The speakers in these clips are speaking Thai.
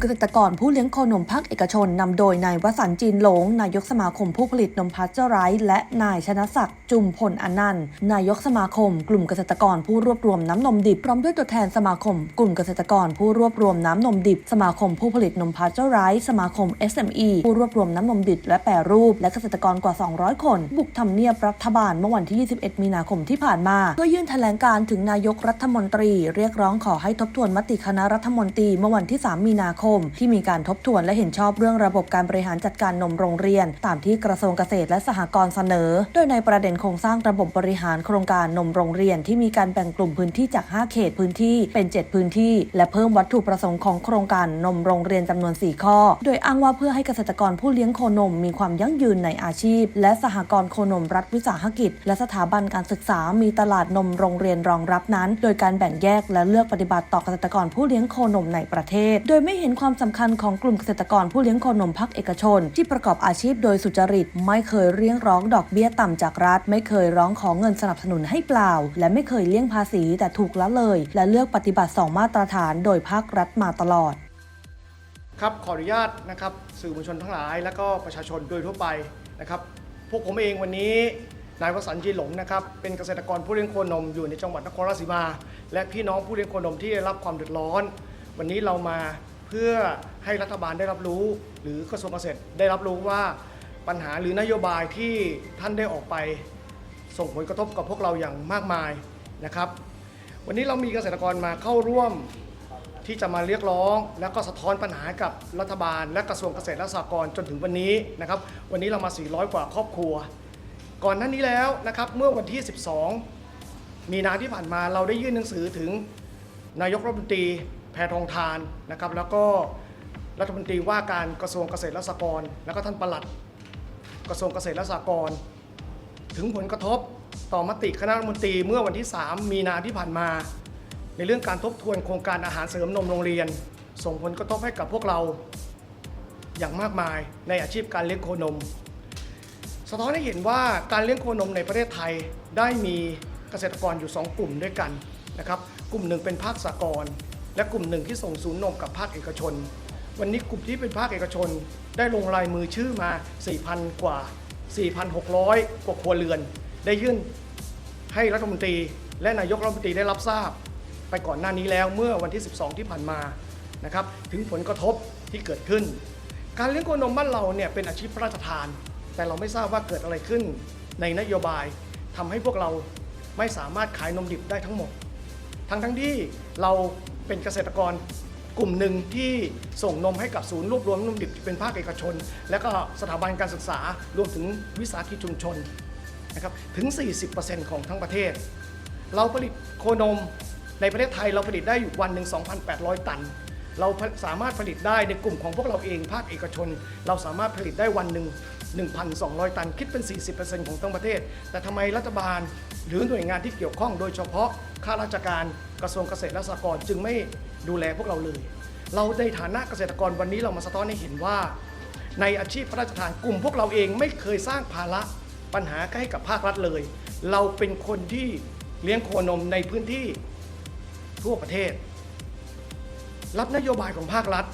เกษตรกรผู้เลี้ยงโคนมภาคเอกชนนำโดยนายวสันจีนหลง นายกสมาคมผู้ผลิตนมพัชเจอไรส์และนายชนะศักดิ์จุมพลอนันต์นายกสมาคม กลุ่มเกษตรกรผู้รวบรวมน้ำนมดิบพร้อมด้วยตัวแทนสมาคม กลุ่มเกษตรกรผู้รวบรวมน้ำนมดิบ สมาคมผู้ผลิตนมพัชเจอไรส์สมาคม SME ผู้รวบรวมน้ำนมดิบและแปรรูป และเกษตรกรกว่า 200 คน บุกทำเนียบรัฐบาลเมื่อวันที่ 21 มีนาคมที่ผ่านมาเพื่อยื่นแถลงการถึงนายกรัฐมนตรี เรียกร้องขอให้ทบทวนมติคณะรัฐมนตรีเมื่อวันที่ 3 มีนาคมที่มีการทบทวนและเห็นชอบเรื่องระบบการบริหารจัดการนมโรงเรียน ตามที่กระทรวงเกษตรและสหกรณ์เสนอ โดยในประเด็นโครงสร้างระบบบริหารโครงการนมโรงเรียน ที่มีการแบ่งกลุ่มพื้นที่จาก 5 เขตพื้นที่เป็น 7 พื้นที่ และเพิ่มวัตถุประสงค์ของโครงการนมโรงเรียนจำนวน 4 ข้อ โดยอ้างว่าเพื่อให้เกษตรกรผู้เลี้ยงโคนมมีความยั่งยืนในอาชีพ และสหกรณ์โคนมรัฐวิสาหกิจ และสถาบันการศึกษา มีตลาดนมโรงเรียนรองรับนั้น โดยการแบ่งแยกและเลือกปฏิบัติต่อเกษตรกรผู้เลี้ยงโคนมในประเทศ โดยไม่เห็นความสำคัญของกลุ่มเกษตรกรผู้เลี้ยงโคนมภาคเอกชน ที่ประกอบอาชีพโดยสุจริต ไม่เคยเรียกร้องดอกเบี้ยต่ำจากรัฐ ไม่เคยร้องขอเงินสนับสนุนให้เปล่า และไม่เคยเลี่ยงภาษีแต่ถูกละเลย และเลือกปฏิบัติสองมาตรฐานโดยภาครัฐมาตลอด ครับขออนุญาตนะครับสื่อมวลชนทั้งหลาย และก็ประชาชนโดยทั่วไปนะครับพวกผมเองวันนี้นายวสันต์จีหลงนะครับเป็นเกษตรกรผู้เลี้ยงโคนมอยู่ในจังหวัดนครราชสีมา และพี่น้องผู้เลี้ยงโคนมที่ได้รับความเดือดร้อน วันนี้เรามา เพื่อให้รัฐบาลได้รับรู้ หรือกระทรวงเกษตรได้รับรู้ว่าปัญหาหรือนโยบายที่ท่านได้ออกไป ส่งผลกระทบกับพวกเราอย่างมากมายนะครับ วันนี้เรามีเกษตรกรมาเข้าร่วมที่จะมาเรียกร้อง แล้วก็สะท้อนปัญหากับรัฐบาล และกระทรวงเกษตรและสหกรณ์จนถึงวันนี้นะครับ วันนี้เรามา 400 กว่าครอบครัว ก่อนหน้านี้แล้วนะครับเมื่อวันที่ 12 มีนาที่ผ่านมาเราได้ยื่นหนังสือถึงนายกรัฐมนตรี แพทองทานนะครับ แล้วก็รัฐมนตรีว่าการกระทรวงเกษตรและสหกรณ์แล้วก็ท่านปลัดกระทรวงเกษตรและสหกรณ์ถึงผลกระทบต่อมติคณะรัฐมนตรีเมื่อวันที่ 3 มีนาที่ผ่านมา ในเรื่องการทบทวนโครงการอาหารเสริมนมโรงเรียน ส่งผลกระทบให้กับพวกเราอย่างมากมายในอาชีพการเลี้ยงโคนม สะท้อนให้เห็นว่าการเลี้ยงโคนมในประเทศไทยได้มีเกษตรกรอยู่ 2 กลุ่มด้วยกันนะครับ กลุ่มหนึ่งเป็นภาคสากล และกลุ่มหนึ่งที่ส่งศูนย์นมกับภาคเอกชน วันนี้กลุ่มที่เป็นภาคเอกชนได้ลงลายมือชื่อมา 4,000 กว่า 4,600 กว่าครัวเรือน ได้ยื่นให้รัฐมนตรี และนายกรัฐมนตรีได้รับทราบ ไปก่อนหน้านี้แล้วเมื่อวันที่ 12 ที่ผ่านมานะครับถึงผลกระทบที่เกิดขึ้น การเลี้ยงโคนมบ้านเราเนี่ยเป็นอาชีพพระราชทาน แต่เราไม่ทราบว่าเกิดอะไรขึ้นในนโยบายทำให้พวกเราไม่สามารถขายนมดิบได้ทั้งหมด ทั้งทั้งที่เราเป็นเกษตรกรกลุ่มหนึ่งที่ส่งนมให้กับศูนย์รวบรวมนมดิบที่เป็นภาคเอกชน และก็สถาบันการศึกษารวมถึงวิสาหกิจชุมชนนะครับถึง 40%ของทั้งประเทศ เราผลิตโคนมในประเทศไทยเราผลิตได้อยู่วันหนึ่ง2,800 ตัน เราสามารถผลิตได้ในกลุ่มของพวกเราเองภาคเอกชน เราสามารถผลิตได้วันหนึ่ง 1,200 ตัน คิดเป็น 40%ของทั้งประเทศ แต่ทำไมรัฐบาล หรือหน่วยงานที่เกี่ยวข้องโดยเฉพาะข้าราชการกระทรวงเกษตรและสหกรณ์จึงไม่ดูแลพวกเราเลย เราในฐานะเกษตรกรวันนี้เรามาสะท้อนให้เห็นว่า ในอาชีพพระราชทานกลุ่มพวกเราเองไม่เคยสร้างภาระปัญหาให้กับภาครัฐเลย เราเป็นคนที่เลี้ยงโคนมในพื้นที่ทั่วประเทศ รับนโยบายของภาครัฐ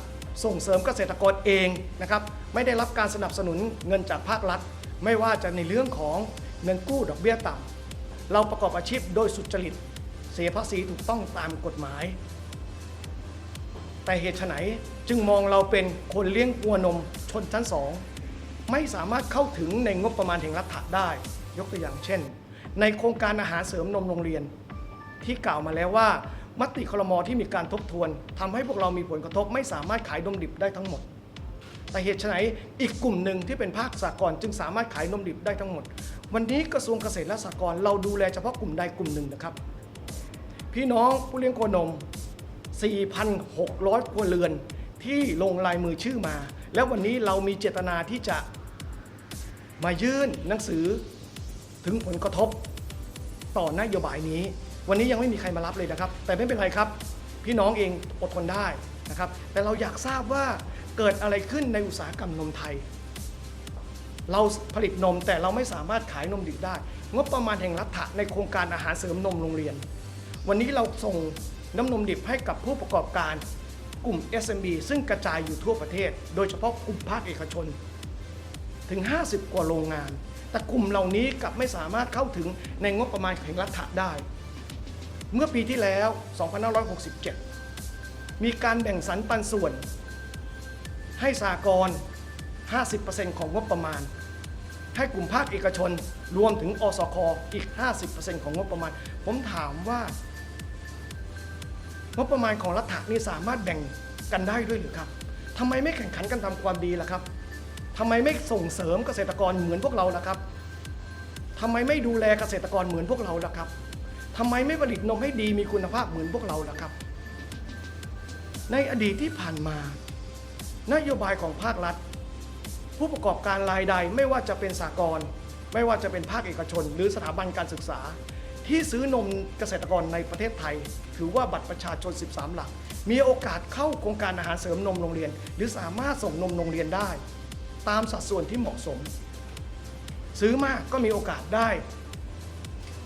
ส่งเสริมเกษตรกรเองนะครับไม่ได้รับการสนับสนุนเงินจากภาครัฐ ไม่ว่าจะในเรื่องของเงินกู้ดอกเบี้ยต่ำเราประกอบอาชีพโดยสุจริต เสียภาษีถูกต้องตามกฎหมาย แต่เหตุไฉนจึงมองเราเป็นคนเลี้ยงวัวนมชนชั้นสองไม่สามารถเข้าถึงในงบประมาณแห่งรัฐได้ ยกตัวอย่างเช่น ในโครงการอาหารเสริมนมโรงเรียน ที่กล่าวมาแล้วว่า มติคลมที่มีการทบทวนทำให้พวกเรามีผลกระทบไม่สามารถขายนมดิบได้ทั้งหมด แต่เหตุไฉนอีกกลุ่มหนึ่งที่เป็นภาคสากลจึงสามารถขายนมดิบได้ทั้งหมด วันนี้กระทรวงเกษตรและสหกรณ์เราดูแลเฉพาะกลุ่มใดกลุ่มหนึ่งนะครับ พี่น้องผู้เลี้ยงโคนม 4,600 ครัวเรือนที่ลงลายมือชื่อมา แล้ววันนี้เรามีเจตนาที่จะมายื่นหนังสือถึงผลกระทบต่อนโยบายนี้ วันนี้ยังไม่มีใครมารับเลยนะครับ แต่ไม่เป็นไรครับ พี่น้องเองอดทนได้นะครับ แต่เราอยากทราบว่าเกิดอะไรขึ้นในอุตสาหกรรมนมไทย เราผลิตนมแต่เราไม่สามารถขายนมดิบได้ งบประมาณแห่งรัฐะในโครงการอาหารเสริมนมโรงเรียน วันนี้เราส่งน้ำนมดิบให้กับผู้ประกอบการกลุ่ม SMB ซึ่งกระจายอยู่ทั่วประเทศ โดยเฉพาะกลุ่มภาคเอกชน ถึง 50 กว่าโรงงาน แต่กลุ่มเหล่านี้กลับไม่สามารถเข้าถึงในงบประมาณแห่งรัฐะได้ เมื่อปีที่แล้ว 2567 มีการแบ่งสรรปันส่วน ให้สากล50%ของงบประมาณ ให้กลุ่มภาคเอกชนรวมถึงอสคอีก 50%ของงบประมาณ ผมถามว่างบประมาณของรัฐนี่สามารถแบ่งกันได้ด้วยหรือครับทำไมไม่แข่งขันกันทำความดีล่ะครับทำไมไม่ส่งเสริมเกษตรกรเหมือนพวกเราล่ะครับทำไมไม่ดูแลเกษตรกรเหมือนพวกเราล่ะครับ ทำไมไม่ผลิตนมให้ดีมีคุณภาพเหมือนพวกเราล่ะครับ ในอดีตที่ผ่านมา นโยบายของภาครัฐ ผู้ประกอบการรายใดไม่ว่าจะเป็นสากลไม่ว่าจะเป็นภาคเอกชน หรือสถาบันการศึกษา ที่ซื้อนมเกษตรกรในประเทศไทย ถือว่าบัตรประชาชน 13 หลัก มีโอกาสเข้าโครงการอาหารเสริมนมโรงเรียน หรือสามารถส่งนมโรงเรียนได้ ตามสัดส่วนที่เหมาะสม ซื้อมากก็มีโอกาสได้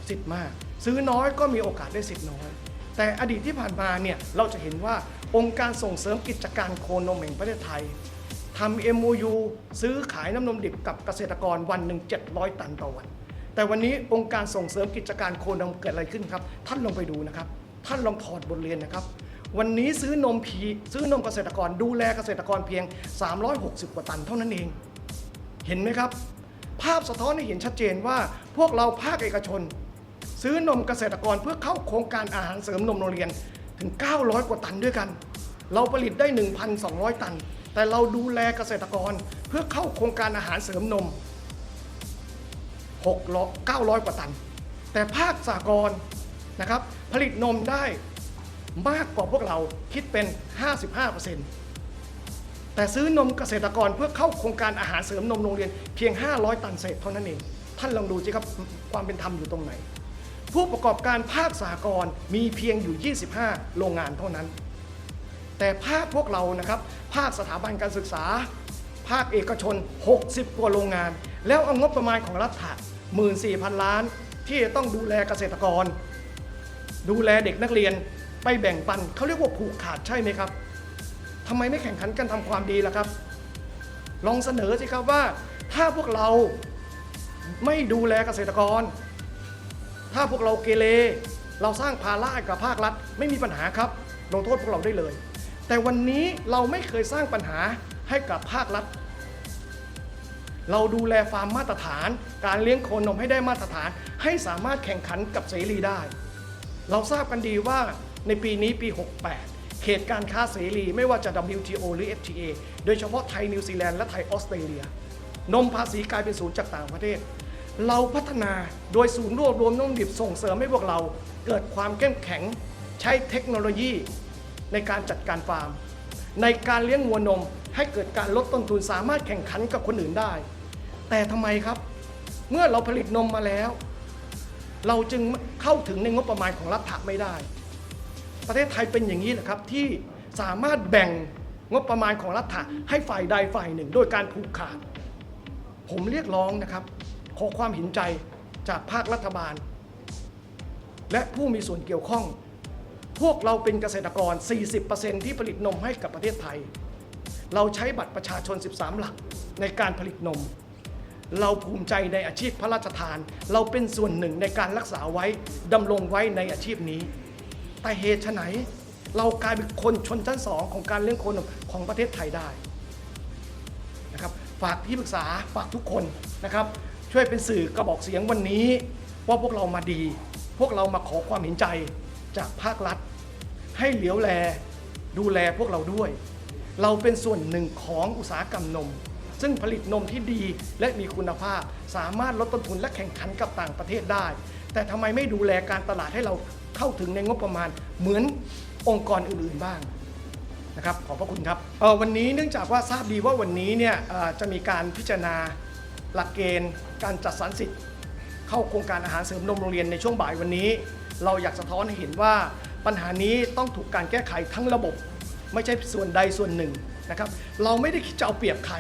สิทธิ์มาก ซื้อน้อยก็มีโอกาสได้สิทธิ์น้อย แต่อดีตที่ผ่านมาเนี่ยเราจะเห็นว่าองค์การส่งเสริมกิจการโคนมแห่งประเทศไทยทำ MOU ซื้อขายน้ำนมดิบกับเกษตรกรวันหนึ่ง700 ตันต่อวัน แต่วันนี้องค์การส่งเสริมกิจการโคนมเกิดอะไรขึ้นครับ ท่านลองไปดูนะครับ ท่านลองถอดบทเรียนนะครับ วันนี้ซื้อนมพีซื้อนมเกษตรกรดูแลเกษตรกรเพียง 360 กว่าตันเท่านั้นเอง เห็นไหมครับ ภาพสะท้อนให้เห็นชัดเจนว่าพวกเราภาคเอกชน ซื้อนมเกษตรกรเพื่อเข้าโครงการอาหารเสริมนมโรงเรียนถึง 900 กว่าตันด้วยกัน เราผลิตได้ 1,200 ตัน แต่เราดูแลเกษตรกรเพื่อเข้าโครงการอาหารเสริมนม6 900 กว่าตัน แต่ภาคสากลนะครับผลิตนมได้มากกว่าพวกเราคิดเป็น 55%แต่ซื้อนมเกษตรกรเพื่อเข้าโครงการอาหารเสริมนมโรงเรียนเพียง 500 ตันเศษเท่านั้นเอง ท่านลองดูสิครับความเป็นธรรมอยู่ตรงไหน ผู้ประกอบการภาคสากลมีเพียงอยู่ 25 โรงงานเท่านั้น แต่ภาคพวกเรานะครับ ภาคสถาบันการศึกษา ภาคเอกชน 60 กว่าโรงงาน แล้วเอางบประมาณของรัฐะ14,000 ล้าน ที่จะต้องดูแลเกษตรกร ดูแลเด็กนักเรียนไปแบ่งปันเขาเรียกว่าผูกขาดใช่ไหมครับทำไมไม่แข่งขันกันทำความดีล่ะครับ ลองเสนอสิครับว่าถ้าพวกเราไม่ดูแลเกษตรกร ถ้าพวกเราเกเรเราสร้างภาระกับภาครัฐไม่มีปัญหาครับลงโทษพวกเราได้เลย แต่วันนี้เราไม่เคยสร้างปัญหาให้กับภาครัฐ เราดูแลฟาร์มมาตรฐาน การเลี้ยงโคนมให้ได้มาตรฐาน ให้สามารถแข่งขันกับเสรีได้ เราทราบกันดีว่าในปีนี้ปี 68 เขตการค้าเสรีไม่ว่าจะ WTO หรือ FTA โดยเฉพาะไทยนิวซีแลนด์และไทยออสเตรเลีย นมภาษีกลายเป็นศูนย์จากต่างประเทศ เราพัฒนาโดยศูนย์รวบรวมนมดิบส่งเสริมให้พวกเราเกิดความเข้มแข็งใช้เทคโนโลยีในการจัดการฟาร์ม ในการเลี้ยงวัวนมให้เกิดการลดต้นทุนสามารถแข่งขันกับคนอื่นได้ แต่ทำไมครับ เมื่อเราผลิตนมมาแล้ว เราจึงเข้าถึงในงบประมาณของรัฐไม่ได้ ประเทศไทยเป็นอย่างนี้แหละครับที่สามารถแบ่งงบประมาณของรัฐให้ฝ่ายใดฝ่ายหนึ่ง โดยการผูกขาด ผมเรียกร้องนะครับ ขอความเห็นใจจากภาครัฐบาล และผู้มีส่วนเกี่ยวข้อง พวกเราเป็นเกษตรกร 40%ที่ผลิตนมให้กับประเทศไทย เราใช้บัตรประชาชน 13 หลักในการผลิตนม เราภูมิใจในอาชีพพระราชทาน เราเป็นส่วนหนึ่งในการรักษาไว้ดำรงไว้ในอาชีพนี้ แต่เหตุไฉนเรากลายเป็นคนชนชั้นสองของการเลี้ยงโคนมของประเทศไทยได้นะครับฝากที่ปรึกษาฝากทุกคนนะครับ ช่วยเป็นสื่อกระบอกเสียงวันนี้ ว่าพวกเรามาดี พวกเรามาขอความเห็นใจจากภาครัฐ ให้เหลียวแลดูแลพวกเราด้วย เราเป็นส่วนหนึ่งของอุตสาหกรรมนม ซึ่งผลิตนมที่ดีและมีคุณภาพ สามารถลดต้นทุนและแข่งขันกับต่างประเทศได้ แต่ทำไมไม่ดูแลการตลาดให้เราเข้าถึงในงบประมาณเหมือนองค์กรอื่นๆบ้างนะครับขอบพระคุณครับวันนี้เนื่องจากว่าทราบดีว่าวันนี้เนี่ยจะมีการพิจารณา หลักเกณฑ์การจัดสรรสิทธิ์เข้าโครงการอาหารเสริมนมโรงเรียนในช่วงบ่ายวันนี้ เราอยากสะท้อนให้เห็นว่าปัญหานี้ต้องถูกการแก้ไขทั้งระบบ ไม่ใช่ส่วนใดส่วนหนึ่งนะครับเราไม่ได้คิดจะเอาเปรียบใคร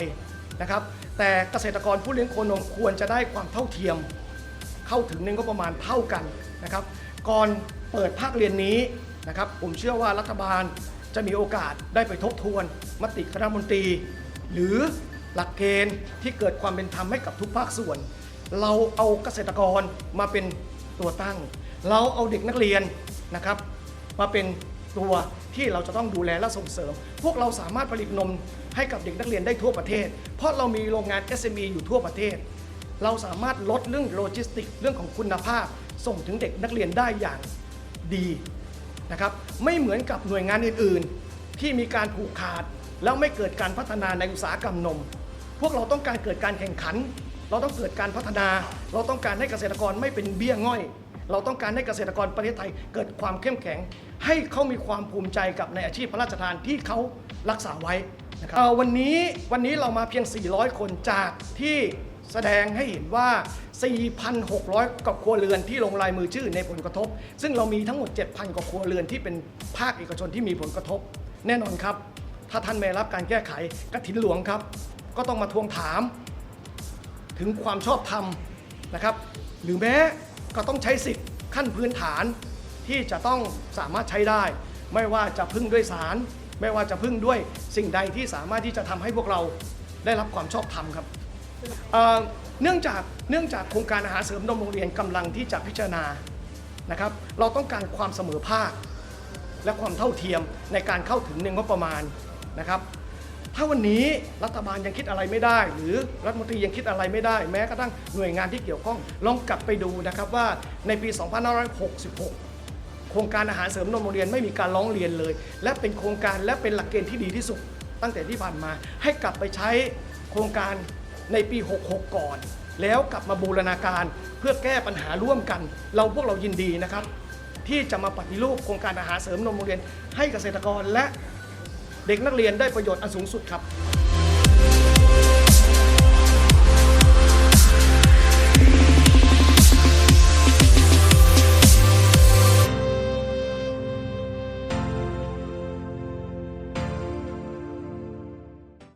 นะครับแต่เกษตรกรผู้เลี้ยงโคนมควรจะได้ความเท่าเทียม เข้าถึงในงบประมาณเท่ากันนะครับก่อนเปิดภาคเรียนนี้นะครับผมเชื่อว่ารัฐบาลจะมีโอกาสได้ไปทบทวน มติคณะมนตรี หรือ หลักเกณฑ์ที่เกิดความเป็นธรรมให้กับทุกภาคส่วน เราเอาเกษตรกรมาเป็นตัวตั้ง เราเอาเด็กนักเรียนนะครับ มาเป็นตัวที่เราจะต้องดูแลและส่งเสริม พวกเราสามารถผลิตนมให้กับเด็กนักเรียนได้ทั่วประเทศ เพราะเรามีโรงงาน SME อยู่ทั่วประเทศ เราสามารถลดเรื่องโลจิสติกเรื่องของคุณภาพ ส่งถึงเด็กนักเรียนได้อย่างดีนะครับไม่เหมือนกับหน่วยงานอื่น ๆ ที่มีการผูกขาด แล้วไม่เกิดการพัฒนาในอุตสาหกรรมนม พวกเราต้องการเกิดการแข่งขัน เราต้องเกิดการพัฒนา เราต้องการให้เกษตรกรไม่เป็นเบี้ยง่อย เราต้องการให้เกษตรกรประเทศไทย เกิดความเข้มแข็ง ให้เขามีความภูมิใจกับในอาชีพพระราชทานที่เขารักษาไว้นะครับวันนี้วันนี้เรามาเพียง 400 คนจากที่แสดงให้เห็นว่า 4,600กับครัวเรือนที่ลงลายมือชื่อในผลกระทบ ซึ่งเรามีทั้งหมด 7,000 กว่าครัวเรือนที่เป็นภาคเอกชนที่มีผลกระทบ แน่นอนครับ ถ้าท่านไม่รับการแก้ไขกระถินหลวงครับ ก็ต้องมาทวงถาม ถึงความชอบธรรมนะครับ หรือแม้ก็ต้องใช้สิทธิ์ขั้นพื้นฐานที่จะต้องสามารถใช้ได้ ไม่ว่าจะพึ่งด้วยสารไม่ว่าจะพึ่งด้วยสิ่งใดที่สามารถที่จะทำให้พวกเราได้รับความชอบธรรมครับเเนื่องจากเนื่องจากโครงการอาหารเสริมนมโรงเรียนกำลังที่จะพิจารณานะครับ เราต้องการความเสมอภาค และความเท่าเทียมในการเข้าถึงในงบประมาณนะครับ ถ้าวันนี้รัฐบาลยังคิดอะไรไม่ได้ หรือรัฐมนตรียังคิดอะไรไม่ได้ แม้กระทั่งหน่วยงานที่เกี่ยวข้อง ลองกลับไปดูนะครับว่าในปี 2566 โครงการอาหารเสริมนมโรงเรียนไม่มีการร้องเรียนเลย และเป็นโครงการและเป็นหลักเกณฑ์ที่ดีที่สุด ตั้งแต่ที่ผ่านมาให้กลับไปใช้โครงการในปี 66 ก่อน แล้วกลับมาบูรณาการเพื่อแก้ปัญหาร่วมกัน เราพวกเรายินดีนะครับ ที่จะมาปฏิรูปโครงการอาหารเสริมนมโรงเรียน ให้เกษตรกรและ ด็กนักเรียนได้ประโยชน์อันสูงสุดครับ